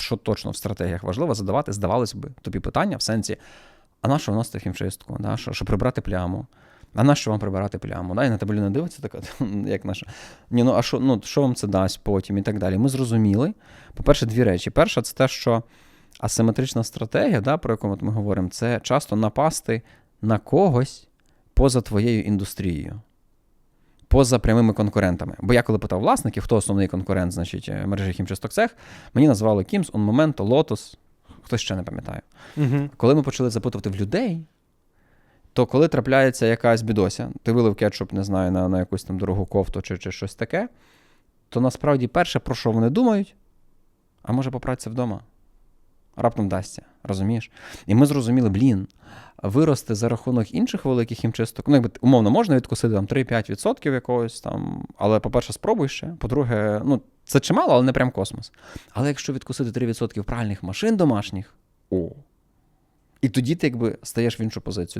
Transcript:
що точно в стратегіях важливо задавати, здавалось би, тобі питання в сенсі: а на що вносити хімчистку? Да? Що, що прибрати пляму? А на що вам прибирати пляму? Да? І на тебе людина дивиться, така, як наша. Ні, ну а що, ну, що вам це дасть потім і так далі. Ми зрозуміли. По-перше, дві речі. Перша, це те, що асиметрична стратегія, да, про яку ми говоримо, це часто напасти на когось поза твоєю індустрією. Поза прямими конкурентами. Бо я коли питав власників, хто основний конкурент, значить, е, мережі хімчисток цех, мені назвали Кімс, Он Момento, Lotus, хтось ще не пам'ятає. Угу. Коли ми почали запитувати в людей, то коли трапляється якась бідося, ти вилив кетчуп, не знаю, на, на якусь там дорогу кофту чи, чи щось таке, то насправді перше, про що вони думають, а може попратися вдома. Раптом вдасться, розумієш? І ми зрозуміли, блін, вирости за рахунок інших великих хімчисток. Ну, якби умовно можна відкусити там 3-5% якогось там, але, по-перше, спробуй ще. По-друге, ну, це чимало, але не прям космос. Але якщо відкусити 3% пральних машин домашніх, о. І тоді ти якби стаєш в іншу позицію.